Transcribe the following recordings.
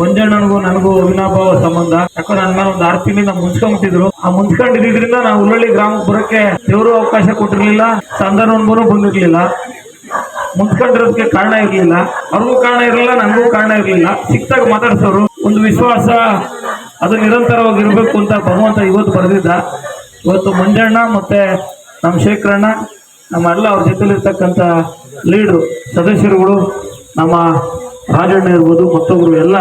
ಮಂಜಣ್ಣನಿಗೂ ನನಗೂ ಅವಿನಾಭಾವ ಸಂಬಂಧ. ಯಾಕಂದ್ರೆ ನನ್ನ ಒಂದು ಆರು ತಿಂಗಳಿಂದ ಮುಂಚ್ಕೊಂಡ್ಬಿಟ್ಟಿದ್ರು ಆ ಮುಂಚ್ಕೊಂಡಿದ್ರಿಂದ ನಾವು ಉಳ್ಳಳ್ಳಿ ಗ್ರಾಮಕ್ಕೆ ಬರೋಕ್ಕೆ ದೇವರು ಅವಕಾಶ ಕೊಟ್ಟಿರ್ಲಿಲ್ಲ, ಸಂದರ್ಭನೂ ಬಂದಿರ್ಲಿಲ್ಲ. ಮುಂಚ್ಕೊಂಡಿರೋದಕ್ಕೆ ಕಾರಣ ಇರಲಿಲ್ಲ. ಅವ್ರಿಗೂ ಕಾರಣ ಇರಲಿಲ್ಲ, ನನಗೂ ಕಾರಣ ಇರಲಿಲ್ಲ. ಸಿಕ್ತಾಗ ಮಾತಾಡ್ಸೋರು. ಒಂದು ವಿಶ್ವಾಸ, ಅದು ನಿರಂತರವಾಗಿ ಇರಬೇಕು ಅಂತ ಭಗವಂತ ಇವತ್ತು ಬರೆದಿದ್ದ. ಇವತ್ತು ಮಂಜಣ್ಣ ಮತ್ತೆ ನಮ್ಮ ಶೇಖರಣ್ಣ, ನಮ್ಮ ಎಲ್ಲ ಅವ್ರ ಜೊತೆಲಿರ್ತಕ್ಕಂಥ ಲೀಡ್ರು ಸದಸ್ಯರುಗಳು, ನಮ್ಮ ರಾಜಣ್ಣ ಇರ್ಬೋದು ಮತ್ತೊಬ್ಬರು ಎಲ್ಲ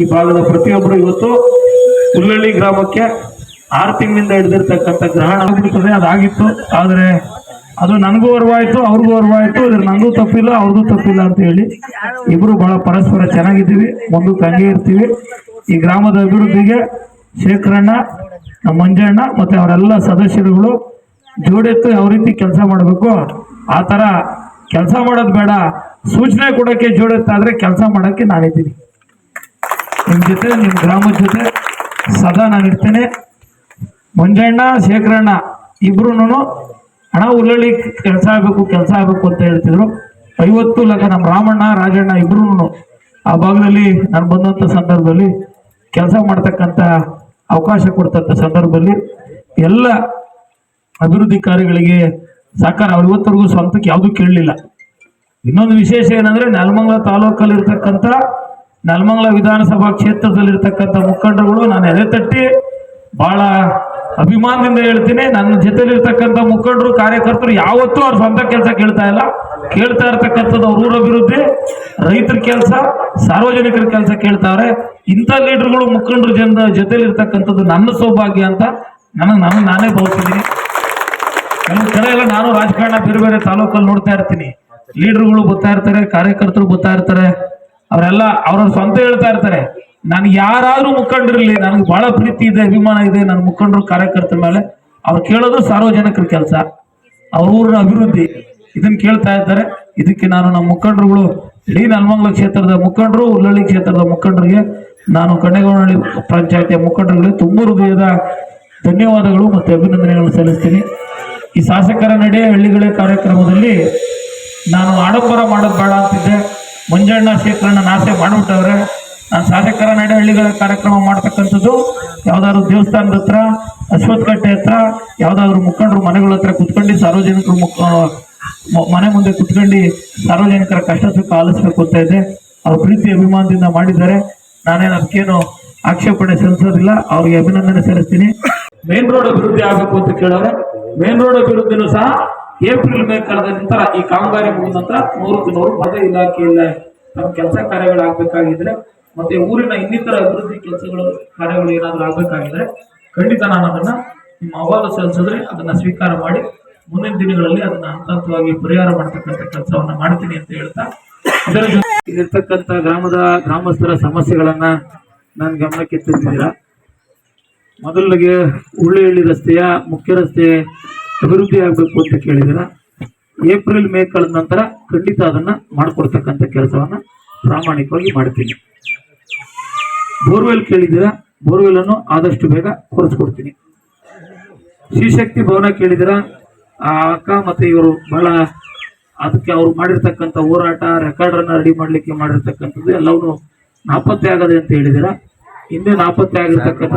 ಈ ಭಾಗದ ಪ್ರತಿಯೊಬ್ಬರು ಇವತ್ತು ಹುಲ್ಲಳ್ಳಿ ಗ್ರಾಮಕ್ಕೆ ಆರು ತಿಂಗಳಿಂದ ಹಿಡಿದಿರ್ತಕ್ಕಂಥ ಗ್ರಹಣ ಆಗಿರ್ತದೆ ಅದಾಗಿತ್ತು. ಆದರೆ ಅದು ನನಗೂ ಅರ್ವಾಯಿತು, ಅವ್ರಿಗೂ ಅರ್ವಾಯಿತು. ಇದ್ರ ನನಗೂ ತಪ್ಪಿಲ್ಲ, ಅವ್ರಿಗೂ ತಪ್ಪಿಲ್ಲ ಅಂತ ಹೇಳಿ ಇಬ್ರು ಬಹಳ ಪರಸ್ಪರ ಚೆನ್ನಾಗಿದ್ದೀವಿ. ಮುಂದಕ್ಕೆ ತಂಗಿ ಇರ್ತೀವಿ. ಈ ಗ್ರಾಮದ ಅಭಿವೃದ್ಧಿಗೆ ಶೇಖರಣ್ಣ, ನಮ್ಮ ಮಂಜಣ್ಣ ಮತ್ತೆ ಅವರೆಲ್ಲ ಸದಸ್ಯರುಗಳು ಜೋಡೆತ್ತು ಯಾವ ರೀತಿ ಕೆಲಸ ಮಾಡಬೇಕು. ಆ ಥರ ಕೆಲಸ ಮಾಡೋದು ಬೇಡ. ಸೂಚನೆ ಕೊಡೋಕ್ಕೆ ಜೋಡತ್ತಾದರೆ ಕೆಲಸ ಮಾಡೋಕ್ಕೆ ನಾನಿದ್ದೀನಿ ನಿಮ್ಮ ಜೊತೆ ನಿಮ್ಮ ಗ್ರಾಮದ ಜೊತೆ ಸದಾ ನಾನಿರ್ತೇನೆ ಮಂಜಣ್ಣ, ಶೇಖರಣ್ಣ ಇಬ್ಬರೂ ಹಣ ಉಳ್ಳಳ್ಳಿ ಕೆಲಸ ಆಗಬೇಕು ಕೆಲಸ ಆಗಬೇಕು ಅಂತ ಹೇಳ್ತಿದ್ರು. ಐವತ್ತು ಲಕ್ಷ ನಮ್ಮ ರಾಮಣ್ಣ, ರಾಜಣ್ಣ ಇಬ್ಬರೂ ಆ ಭಾಗದಲ್ಲಿ ನಾನು ಬಂದಂಥ ಸಂದರ್ಭದಲ್ಲಿ ಕೆಲಸ ಮಾಡ್ತಕ್ಕಂಥ ಅವಕಾಶ ಕೊಡ್ತಂಥ ಸಂದರ್ಭದಲ್ಲಿ ಎಲ್ಲ ಅಭಿವೃದ್ಧಿ ಕಾರ್ಯಗಳಿಗೆ ಸಹಕಾರ ಅವ್ರು ಇವತ್ತರೆಗೂ ಸ್ವಂತಕ್ಕೆ ಯಾವುದೂ ಕೇಳಲಿಲ್ಲ. ಇನ್ನೊಂದು ವಿಶೇಷ ಏನಂದ್ರೆ ನೆಲಮಂಗಲ ತಾಲೂಕಲ್ಲಿ ಇರ್ತಕ್ಕಂಥ ನೆಲಮಂಗಲ ವಿಧಾನಸಭಾ ಕ್ಷೇತ್ರದಲ್ಲಿರ್ತಕ್ಕಂಥ ಮುಖಂಡರುಗಳು ನಾನು ಎದೆ ತಟ್ಟಿ ಬಹಳ ಅಭಿಮಾನದಿಂದ ಹೇಳ್ತೀನಿ. ನನ್ನ ಜೊತೆಲಿರ್ತಕ್ಕಂಥ ಮುಖಂಡರು, ಕಾರ್ಯಕರ್ತರು ಯಾವತ್ತೂ ಅವ್ರ ಸ್ವಂತ ಕೆಲಸ ಕೇಳ್ತಾ ಇಲ್ಲ. ಕೇಳ್ತಾ ಇರ್ತಕ್ಕಂಥದ್ದು ಊರ ಅಭಿವೃದ್ಧಿ, ರೈತರ ಕೆಲಸ, ಸಾರ್ವಜನಿಕರ ಕೆಲಸ ಕೇಳ್ತಾವ್ರೆ ಇಂಥ ಲೀಡರ್ಗಳು, ಮುಖಂಡರು ಜನ ಜೊತೆಲಿರ್ತಕ್ಕಂಥದ್ದು ನನ್ನ ಸೌಭಾಗ್ಯ ಅಂತ ನನಗೆ ನಾನು ನಾನೇ ಭಾವಿಸಿದ್ದೀನಿ ಕೆಲವು ಕಡೆ ಎಲ್ಲ ನಾನು ರಾಜಕಾರಣ ಬೇರೆ ಬೇರೆ ತಾಲೂಕಲ್ಲಿ ನೋಡ್ತಾ ಇರ್ತೀನಿ. ಲೀಡರ್ಗಳು ಬರ್ತಾ ಇರ್ತಾರೆ, ಕಾರ್ಯಕರ್ತರು ಬರ್ತಾ ಇರ್ತಾರೆ, ಅವರೆಲ್ಲ ಅವ್ರವ್ರ ಸ್ವಂತ ಹೇಳ್ತಾ ಇರ್ತಾರೆ. ನನ್ಗೆ ಯಾರಾದ್ರೂ ಮುಖಂಡರಿರ್ಲಿ, ನನಗೆ ಬಹಳ ಪ್ರೀತಿ ಇದೆ, ಅಭಿಮಾನ ಇದೆ ನನ್ನ ಮುಖಂಡರು, ಕಾರ್ಯಕರ್ತರ ಮೇಲೆ ಅವ್ರು ಕೇಳೋದು ಸಾರ್ವಜನಿಕರ ಕೆಲಸ. ಅವ್ರ ಊರಿನ ಅಭಿವೃದ್ಧಿ. ಇದನ್ನ ಕೇಳ್ತಾ ಇದ್ದಾರೆ. ಇದಕ್ಕೆ ನಾನು ನಮ್ಮ ಮುಖಂಡರುಗಳು, ಇಡೀ ನಲ್ಮಂಗ್ಲ ಕ್ಷೇತ್ರದ ಮುಖಂಡರು ಉಳ್ಳಳ್ಳಿ ಕ್ಷೇತ್ರದ ಮುಖಂಡರಿಗೆ, ನಾನು ಕಣ್ಣೇಗೌಡಹಳ್ಳಿ ಪಂಚಾಯತಿಯ ಮುಖಂಡರುಗಳಿಗೆ ತುಂಬ ಹೃದಯದ ಧನ್ಯವಾದಗಳು ಮತ್ತು ಅಭಿನಂದನೆಗಳನ್ನು ಸಲ್ಲಿಸ್ತೀನಿ. ಈ ಶಾಸಕರ ನಡೆ, ಹಳ್ಳಿಗಳೇ ಕಾರ್ಯಕ್ರಮದಲ್ಲಿ ನಾನು ಆಡಂಬರ ಮಾಡೋದು ಬೇಡ ಅಂತಿದ್ದೆ. ಮುಂಜಣ್ಣ ಶೇಖರಣ್ಣ ನಾಶೆ ಮಾಡಿಬಿಟ್ಟವ್ರೆ. ನಾನು ಶಾಸಕರ ನಡೆ ಹಳ್ಳಿಗಳ ಕಾರ್ಯಕ್ರಮ ಮಾಡ್ತಕ್ಕಂಥದ್ದು, ಯಾವ್ದಾದ್ರು ದೇವಸ್ಥಾನದ ಹತ್ರ ಅಶ್ವತ್ಕಟ್ಟೆ ಹತ್ರ, ಯಾವ್ದಾದ್ರು ಮುಖಂಡರು ಮನೆಗಳ ಹತ್ರ ಕುತ್ಕೊಂಡು ಸಾರ್ವಜನಿಕರು ಮುಖ ಮನೆ ಮುಂದೆ ಕುತ್ಕೊಂಡು ಸಾರ್ವಜನಿಕರ ಕಷ್ಟ ಸುಖ ಆಲಿಸ್ಬೇಕು ಅಂತ ಇದೆ. ಅವ್ರ ಪ್ರೀತಿ ಅಭಿಮಾನದಿಂದ ಮಾಡಿದ್ದಾರೆ. ನಾನೇನು ಅದಕ್ಕೇನು ಆಕ್ಷೇಪಣೆ ಸಲ್ಲಿಸೋದಿಲ್ಲ. ಅವ್ರಿಗೆ ಅಭಿನಂದನೆ ಸಲ್ಲಿಸ್ತೀನಿ. ಮೇನ್ ರೋಡ್ ಅಭಿವೃದ್ಧಿ ಆಗಬೇಕು ಅಂತ ಕೇಳೋರೆ ಮೇನ್ ರೋಡ್ ಅಭಿವೃದ್ಧಿನೂ ಸಹ ಏಪ್ರಿಲ್ ಮೇ ಕಳೆದ ನಂತರ ಈ ಕಾಮಗಾರಿ ಮುಗಿದ ನಂತರ ನೂರಕ್ಕೆ ನೂರು ಮತ ಇಲಾಖೆಯಿಂದ ತಮ್ಮ ಕೆಲಸ ಕಾರ್ಯಗಳಾಗಬೇಕಾಗಿದ್ರೆ ಮತ್ತೆ ಊರಿನ ಇನ್ನಿತರ ಅಭಿವೃದ್ಧಿ ಕೆಲಸಗಳು, ಕಾರ್ಯಗಳು ಏನಾದರೂ ಆಗಬೇಕಾಗಿದ್ರೆ ಖಂಡಿತ ನಾನು ಅದನ್ನ ನಿಮ್ಮ ಅಹವಾಲು ಸಲ್ಲಿಸಿದ್ರೆ ಅದನ್ನ ಸ್ವೀಕಾರ ಮಾಡಿ ಮುಂದಿನ ದಿನಗಳಲ್ಲಿ ಅದನ್ನ ಹಂತ ಹಂತವಾಗಿ ಪರಿಹಾರ ಮಾಡ್ತಕ್ಕಂಥ ಕೆಲಸವನ್ನ ಮಾಡ್ತೀನಿ ಅಂತ ಹೇಳ್ತಾ ಇದರ ಜೊತೆ ಇಲ್ಲಿರ್ತಕ್ಕಂಥ ಗ್ರಾಮದ ಗ್ರಾಮಸ್ಥರ ಸಮಸ್ಯೆಗಳನ್ನ ನಾನು ಗಮನಕ್ಕೆ ತಂದಿದ್ದೀರಾ ಮೊದಲಿಗೆ ಉಳ್ಳಿಹಳ್ಳಿ ರಸ್ತೆಯ ಮುಖ್ಯ ರಸ್ತೆ ಅಭಿವೃದ್ಧಿ ಆಗಬೇಕು ಅಂತ ಕೇಳಿದಿರ ಏಪ್ರಿಲ್ ಮೇ ಕಳೆದ ನಂತರ ಖಂಡಿತ ಅದನ್ನ ಮಾಡಿಕೊಡ್ತಕ್ಕಂಥ ಕೆಲಸವನ್ನ ಪ್ರಾಮಾಣಿಕವಾಗಿ ಮಾಡ್ತೀನಿ. ಬೋರ್ವೆಲ್ ಕೇಳಿದ್ದೀರಾ? ಬೋರ್ವೆಲ್ ಅನ್ನು ಆದಷ್ಟು ಬೇಗ ಕೊಡಿಸ್ಕೊಡ್ತೀನಿ ಶ್ರೀಶಕ್ತಿ ಭವನ ಕೇಳಿದಿರ ಆ ಅಕ್ಕ ಮತ್ತೆ ಇವರು ಬಹಳ ಅದಕ್ಕೆ ಅವ್ರು ಮಾಡಿರ್ತಕ್ಕಂಥ ಹೋರಾಟ ರೆಕಾರ್ಡನ್ನು ರೆಡಿ ಮಾಡ್ಲಿಕ್ಕೆ ಮಾಡಿರ್ತಕ್ಕಂಥದ್ದು ಎಲ್ಲವೂ ನಾಪತ್ತೆ ಆಗದೆ ಅಂತ ಹೇಳಿದಿರ ಹಿಂದೆ ನಾಪತ್ತೆ ಆಗಿರ್ತಕ್ಕಂಥ